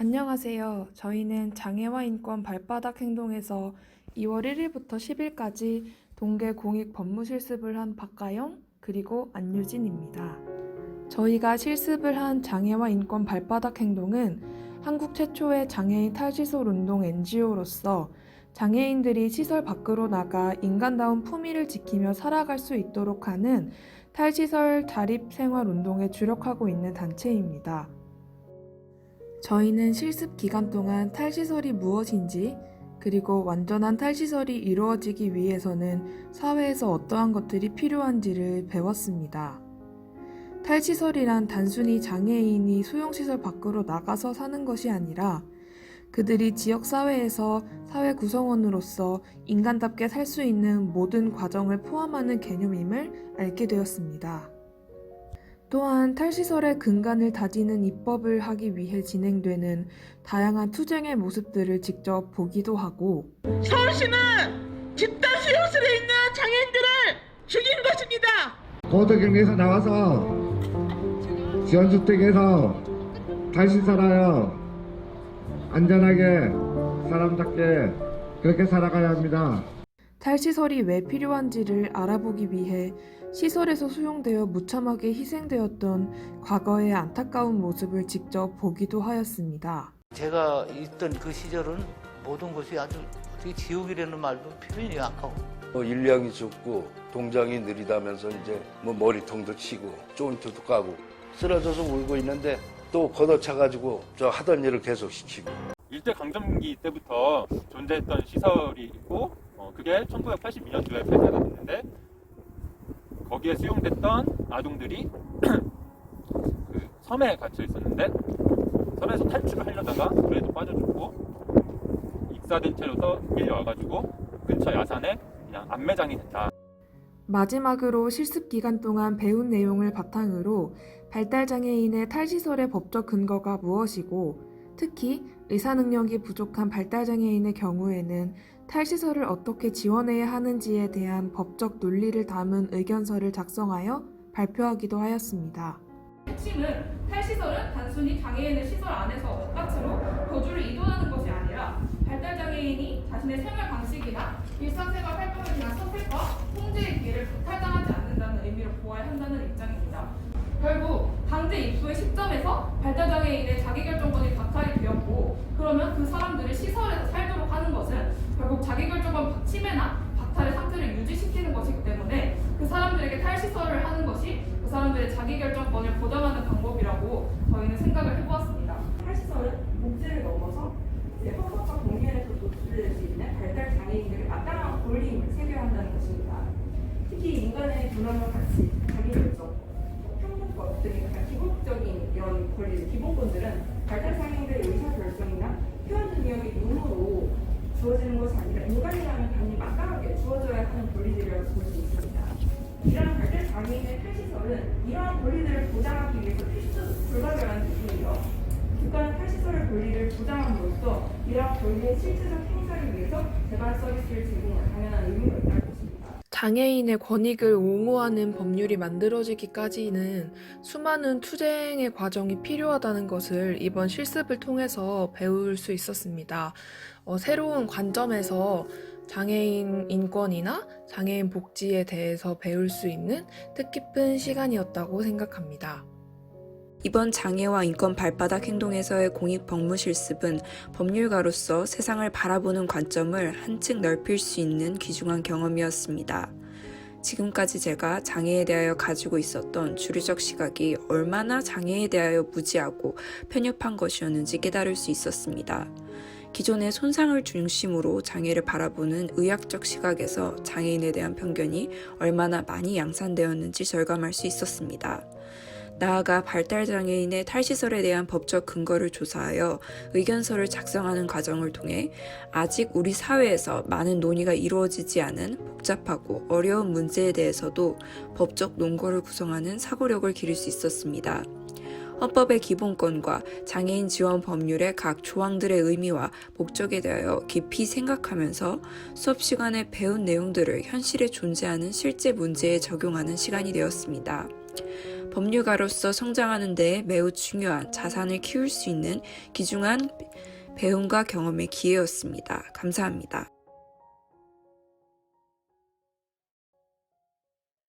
안녕하세요. 저희는 장애와 인권 발바닥 행동에서 2월 1일부터 10일까지 동계 공익 법무 실습을 한 박가영 그리고 안유진입니다. 저희가 실습을 한 장애와 인권 발바닥 행동은 한국 최초의 장애인 탈시설 운동 NGO로서 장애인들이 시설 밖으로 나가 인간다운 품위를 지키며 살아갈 수 있도록 하는 탈시설 자립 생활 운동에 주력하고 있는 단체입니다. 저희는 실습 기간 동안 탈시설이 무엇인지, 그리고 완전한 탈시설이 이루어지기 위해서는 사회에서 어떠한 것들이 필요한지를 배웠습니다. 탈시설이란 단순히 장애인이 소형시설 밖으로 나가서 사는 것이 아니라 그들이 지역사회에서 사회 구성원으로서 인간답게 살 수 있는 모든 과정을 포함하는 개념임을 알게 되었습니다. 또한 탈시설의 근간을 다지는 입법을 하기 위해 진행되는 다양한 투쟁의 모습들을 직접 보기도 하고 서울시는 집단 수용실에 있는 장애인들을 죽인 것입니다. 고도경에서 나와서 지원주택에서 다시 살아요. 안전하게 사람답게 그렇게 살아가야 합니다. 탈시설이 왜 필요한지를 알아보기 위해 시설에서 수용되어 무참하게 희생되었던 과거의 안타까운 모습을 직접 보기도 하였습니다. 제가 있던 그 시절은 모든 것이 아주 어떻게 지옥이라는 말도 표현이 아까워. 뭐 일량이 적고 동장이 느리다면서 이제 뭐 머리통도 치고 쫀트도 까고 쓰러져서 울고 있는데 또 걷어차가지고 저 하던 일을 계속 시키고 일제 강점기 때부터 존재했던 시설이 있고 어, 그게 1982년도에 폐쇄가 됐는데 거기에 수용됐던 아동들이 그 섬에 갇혀 있었는데 섬에서 탈출을 하려다가 그래도 빠져 죽고 익사된 채로 서 밀려와가지고 근처 야산에 그냥 안매장이 됐다. 마지막으로 실습 기간 동안 배운 내용을 바탕으로 발달장애인의 탈시설의 법적 근거가 무엇이고 특히 의사 능력이 부족한 발달장애인의 경우에는 탈시설을 어떻게 지원해야 하는지에 대한 법적 논리를 담은 의견서를 작성하여 발표하기도 하였습니다. 핵심은 탈시설은 단순히 장애인을 시설 안에서 바깥으로 거주를 이동하는 것이 아니라 발달 장애인이 자신의 생활 방식이나 일상생활 활동에 대한 선택과 통제의 기회를 박탈당하지 않는다는 의미로 보아야 한다는 입장입니다. 결국 강제 입소의 시점에서 발달 장애인의 자기결정권이 박탈이 되었고 그러면 그 사람들을 시설에서 살도록 하는 것은 결국 자기결정권 침해나 박탈의 상태를 유지시키는 것이기 때문에 그 사람들에게 탈시설을 하는 것이 그 사람들의 자기결정권을 보장하는 방법이라고 저희는 생각을 해보았습니다. 탈시설은 복지를 넘어서 이제 헌법과 공연에서 노출될 수 있는 발달 장애인들의 마땅한 권리임을 새겨야 한다는 것입니다. 특히 인간의 존엄과 가치, 자기결정, 평등법 등의 가장 기본적인 이런 권리, 기본권들은 발달 장애인들의 의사결정이나 표현 능력의 용어로 주어지는 것이 아니라 인간이라면 당연히 마땅하게 주어져야 하는 권리들이라고 볼 수 있습니다. 이러한 발달 장애인의 탈시설은 이러한 권리들을 보장하기 위해서 필수 불가결한 부분이며 국가는 탈시설의 권리를 보장함으로써 이러한 권리의 실질적 행사를 위해서 재발 서비스를 제공할 당연한 의무가 것입니다. 장애인의 권익을 옹호하는 법률이 만들어지기까지는 수많은 투쟁의 과정이 필요하다는 것을 이번 실습을 통해서 배울 수 있었습니다. 어, 새로운 관점에서 장애인 인권이나 장애인 복지에 대해서 배울 수 있는 뜻깊은 시간이었다고 생각합니다. 이번 장애와 인권 발바닥 행동에서의 공익 법무 실습은 법률가로서 세상을 바라보는 관점을 한층 넓힐 수 있는 귀중한 경험이었습니다. 지금까지 제가 장애에 대하여 가지고 있었던 주류적 시각이 얼마나 장애에 대하여 무지하고 편협한 것이었는지 깨달을 수 있었습니다. 기존의 손상을 중심으로 장애를 바라보는 의학적 시각에서 장애인에 대한 편견이 얼마나 많이 양산되었는지 절감할 수 있었습니다. 나아가 발달장애인의 탈시설에 대한 법적 근거를 조사하여 의견서를 작성하는 과정을 통해 아직 우리 사회에서 많은 논의가 이루어지지 않은 복잡하고 어려운 문제에 대해서도 법적 논거를 구성하는 사고력을 기를 수 있었습니다. 헌법의 기본권과 장애인 지원 법률의 각 조항들의 의미와 목적에 대하여 깊이 생각하면서 수업 시간에 배운 내용들을 현실에 존재하는 실제 문제에 적용하는 시간이 되었습니다. 법률가로서 성장하는 데 매우 중요한 자산을 키울 수 있는 귀중한 배움과 경험의 기회였습니다. 감사합니다.